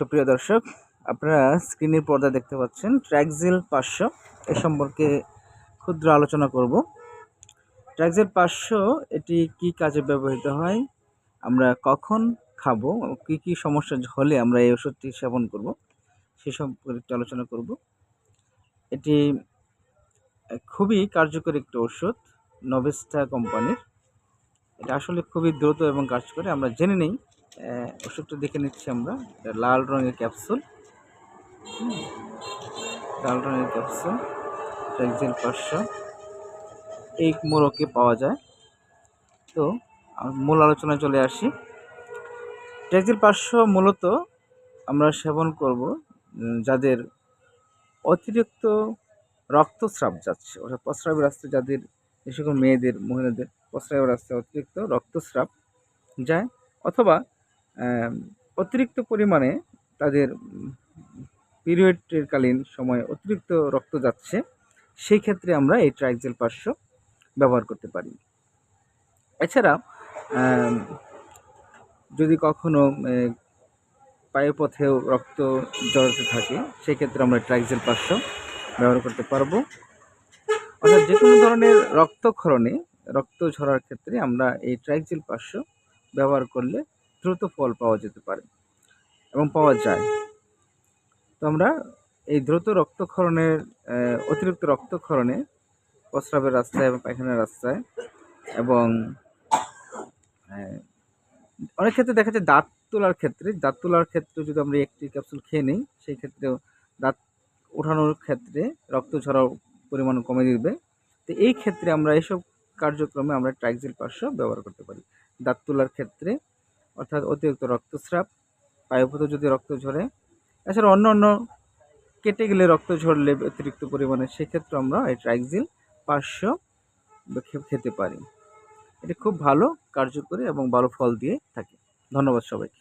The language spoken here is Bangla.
সুপ্রিয় দর্শক, আপনারা স্ক্রিনের পর্দা দেখতে পাচ্ছেন। ট্র্যাকজিল পাঁচশো এ সম্পর্কে ক্ষুদ্র আলোচনা করব। ট্র্যাকজিল পাঁচশো এটি কি কাজে ব্যবহৃত হয়? আমরা কখন খাব? কি কি সমস্যা হলে আমরা এই ওষুধটি সেবন করব? সে সম্পর্কে আলোচনা করব। এটি খুবই কার্যকরী একটি ওষুধ নভেস্টা কোম্পানির। এটা আসলে খুবই দ্রুত এবং কার্যকরী। আমরা জেনে নেই ওষুধটা দেখে নিচ্ছি আমরা। লাল রঙের ক্যাপসুল। লাল রঙের ক্যাপসুল ট্যাক্সিল পাঁচশো এই মোরকে পাওয়া যায়। তো মূল আলোচনায় চলে আসি। ট্যাক্সিল পাঁচশো মূলত আমরা সেবন করব যাদের অতিরিক্ত রক্তস্রাব যাচ্ছে, অর্থাৎ প্রস্রাবের রাস্তায় যাদের, যে মেয়েদের, মহিলাদের প্রস্রাবের রাস্তায় অতিরিক্ত রক্তস্রাব যায়, অথবা অতিরিক্ত পরিমাণে তাদের পিরিয়ডের কালীন সময়ে অতিরিক্ত রক্ত যাচ্ছে, সেই ক্ষেত্রে আমরা এই ট্রাইক্সেল পার্শ্ব ব্যবহার করতে পারি। এছাড়া যদি কখনো পায়ুপথেও রক্ত জড়াতে থাকে সেক্ষেত্রে আমরা ট্রাইক্সেল পার্শ্ব ব্যবহার করতে পারব। অর্থাৎ যে কোনো ধরনের রক্তক্ষরণে, রক্ত ঝরার ক্ষেত্রে আমরা এই ট্রাইক্সিল পার্শ্ব ব্যবহার করলে দ্রুত ফল পাওয়া যেতে পারে এবং পাওয়া যায়। তো আমরা এই দ্রুত রক্তক্ষরণের অতিরিক্ত রক্তক্ষরণে প্রস্রাবের রাস্তায় এবং পায়খানার রাস্তায় এবং অনেক ক্ষেত্রে দেখা যায় দাঁত তোলার ক্ষেত্রে, দাঁত তোলার ক্ষেত্রে যদি আমরা একটি ক্যাপসুল খেয়ে নিই, সেই ক্ষেত্রেও দাঁত ওঠানোর ক্ষেত্রে রক্ত ঝরার পরিমাণ কমে দিবে। তো এই ক্ষেত্রে আমরা এইসব কার্যক্রমে আমরা ট্রাইক্সিল পাঁচশো ব্যবহার করতে পারি। দাঁত তোলার ক্ষেত্রে অর্থাৎ অতিরিক্ত রক্তস্রাব, পায়ুপথে যদি রক্ত ঝরে, এছাড়া অন্য অন্য কেটে গেলে রক্ত ঝরলে অতিরিক্ত পরিমাণে, সেক্ষেত্রে আমরা এই ট্রাইক্সিল পার্শ্ব খেতে পারি। এটি খুব ভালো, কার্যকরী এবং ভালো ফল দিয়ে থাকে। ধন্যবাদ সবাইকে।